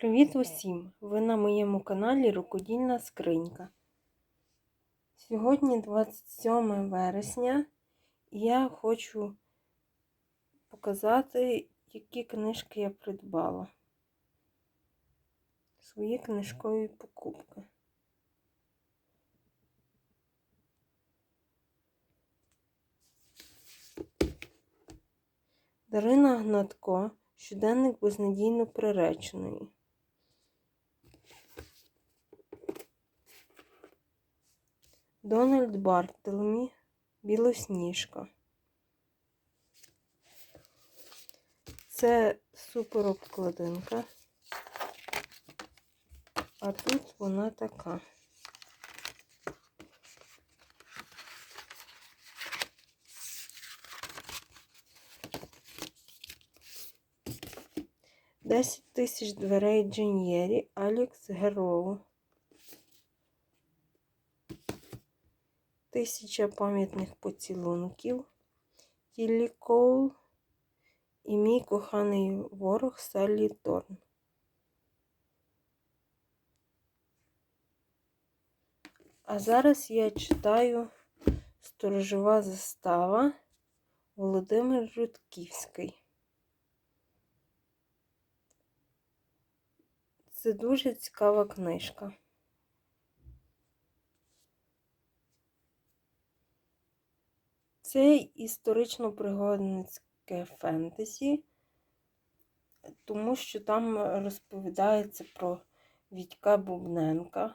Привіт усім! Ви на моєму каналі Рукодільна Скринька. Сьогодні 27 вересня, і я хочу показати, які книжки я придбала. Свої книжкові покупки. Дарина Гнатко. Щоденник безнадійно приреченої. Дональд Бартелмі Білосніжка. Це супер обкладинка. А тут вона така. Десять тисяч дверей Джин'єрі Алікс Героу. Тисяча пам'ятних поцілунків Тіллі Коул і мій коханий ворог Саллі Торн. А зараз я читаю Сторожова застава Володимир Рудківський. Це дуже цікава книжка. Це історично-пригодницьке фентезі, тому що там розповідається про Вітька Бубненка,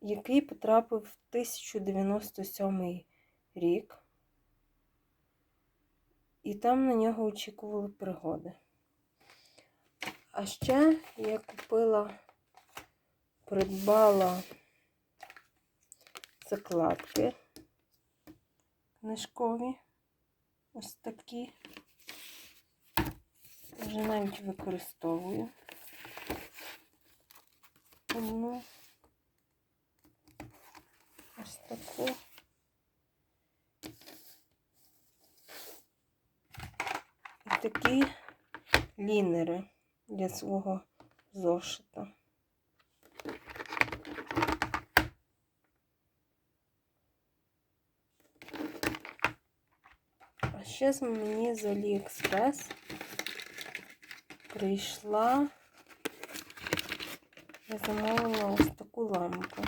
який потрапив в 1097 рік, і там на нього очікували пригоди. А ще я купила, придбала закладки книжкові. Ось такі. Вже навіть використовую. Одну. Ось таку. І такі лінери для свого зошита. А ще з мені з Аліекспрес прийшла, я замовила ось таку лампу.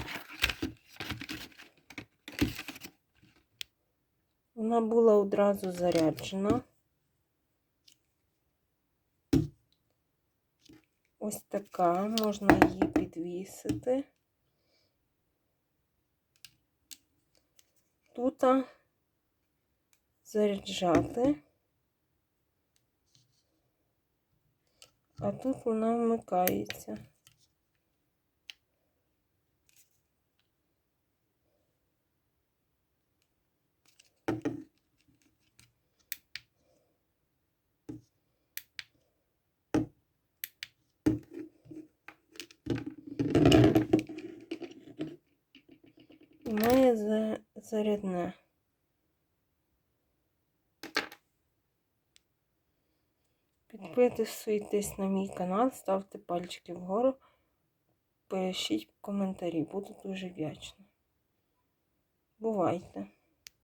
Вона була одразу заряджена. Ось така, можна її підвісити. Тут заряджати, а тут вона вмикається. Має зарядне. Підписуйтесь на мій канал, ставте пальчики вгору, пишіть коментарі, буду дуже вдячна. Бувайте!